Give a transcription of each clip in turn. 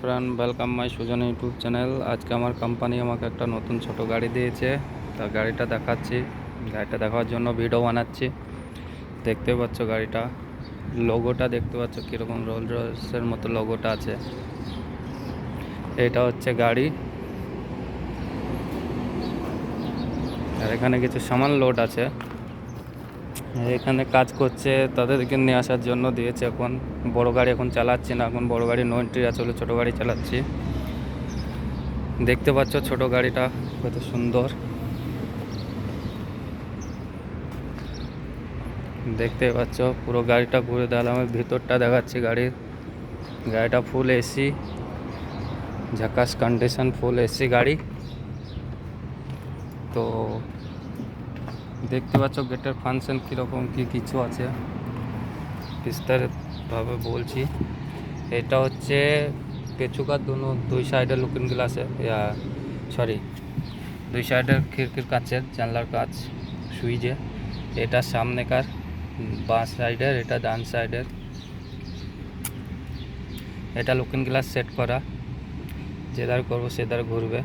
Friend welcome my Sujan YouTube channel. আজকে আমার company আমাকে একটা নতুন ছোট গাড়ি দিয়েছে। তা গাড়িটা দেখাচ্ছি। গাড়িটা দেখার জন্য ভিডিও বানাচ্ছি। দেখতে পাচ্ছ গাড়িটা। লোগোটা দেখতে পাচ্ছ কীরকম রোল রয়েসের মতো লোগোটা আছে। এটা হচ্ছে গাড়ি। আর এখানে কিছু সামান লোড আছে। এখানে কাজ করছে, তাদেরকে নিয়ে আসার জন্য দিয়েছে এখন। বড় গাড়ি এখন চালাচ্ছি না, এখন বড় গাড়ি নো এন্ট্রি বলে ছোটো গাড়ি চালাচ্ছি। দেখতে পাচ্ছ ছোট গাড়িটা, কত সুন্দর। দেখতে পাচ্ছ পুরো গাড়িটা ঘুরে দেখালাম আমি ভিতরটা দেখাচ্ছি গাড়ির গাড়িটা ফুল এসি ঝাকাস কন্ডিশন ফুল এসি গাড়ি। তো দেখতে পাচ্ছ গেটের ফাংশন কীরকম, কী কিছু আছে? বিস্তারিতভাবে বলছি। এটা হচ্ছে পেছুকার দুনো, দুই সাইডের লুকিং গ্লাসে সরি দুই সাইডের খিড়কির কাচের জানলার কাচ, সুইচে এটা সামনেকার, বাঁ সাইডের এটা ডান সাইডের এটা লুকিং গ্লাস সেট করা। যেদার করব সেদার ঘুরবে।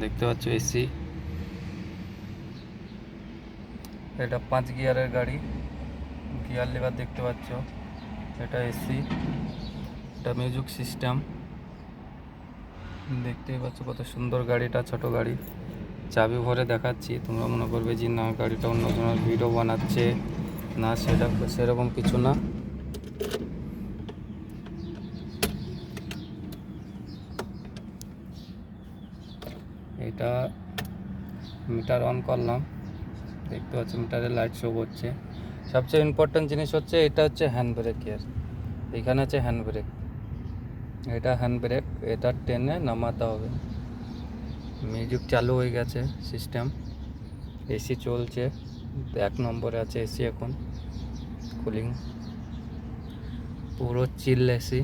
দেখতে পাচ্ছ এসি এটা পাঁচ গিয়ারের গাড়ি। গিয়ার লিভার দেখতে পাচ্ছ। এটা এসি। এটা মিউজিক সিস্টেম। দেখতেই পাচ্ছ কত সুন্দর গাড়িটা, ছোট গাড়ি। চাবি ভরে দেখাচ্ছি। তোমরা মনে করবে যে না, গাড়িটা অন্য জনের ভিডিও বানাচ্ছে। না, সেটা সেরকম কিছু না। এটা মিটার অন করলাম। দেখতে পাচ্ছি মিটারে লাইট শো করছে। সবচেয়ে ইম্পর্টেন্ট জিনিস হচ্ছে, এটা হচ্ছে হ্যান্ড ব্রেকের এখানে আছে হ্যান্ড ব্রেক এটা হ্যান্ড ব্রেক এটা টেনে নামাতে হবে। মিউজিক চালু হয়ে গেছে সিস্টেম এসি চলছে, এক নম্বরে আছে এসি এখন কুলিং পুরো চিল এসি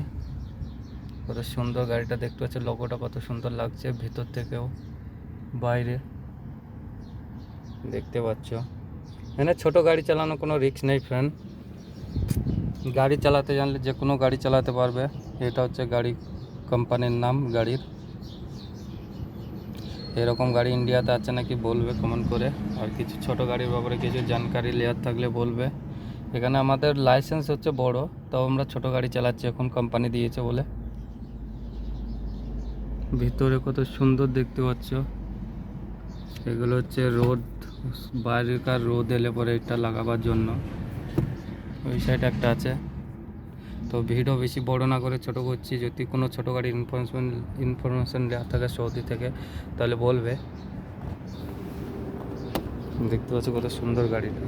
কত সুন্দর গাড়িটা দেখতে পাচ্ছি লোগোটা কত সুন্দর লাগছে, ভিতর থেকেও। বাইরে। দেখতে পাচ্ছ। এখানে ছোট গাড়ি চালানো কোনো রিস্ক নেই ফ্রেন্ড গাড়ি চালাতে জানলে যে কোনো গাড়ি চালাতে পারবে। এটা হচ্ছে গাড়ি কোম্পানির নাম, গাড়ির। এরকম গাড়ি ইন্ডিয়াতে আছে নাকি বলবে কমেন্ট করে। আর কিছু ছোট গাড়ির ব্যাপারে কিছু জানকারি লেয়ার থাকলে বলবে। এখানে আমাদের লাইসেন্স হচ্ছে বড়, তাও আমরা ছোট গাড়ি চালাচ্ছি, এখন কোম্পানি দিয়েছে বলে। ভিতরে কত সুন্দর দেখতে পাচ্ছ। এগুলো হচ্ছে রোদ, বাইরেকার রোদ এলে পরে এটা লাগাবার জন্য। ওই সাইড একটা আছে। তো ভিডিও বেশি, বড় না করে ছোট করছি। যদি কোনো ছোটো গাড়ির ইনফরমেশন ইনফরমেশন দেওয়া থাকে সৌদি থেকে, তাহলে বলবে। দেখতে পাচ্ছ কত সুন্দর গাড়িটা।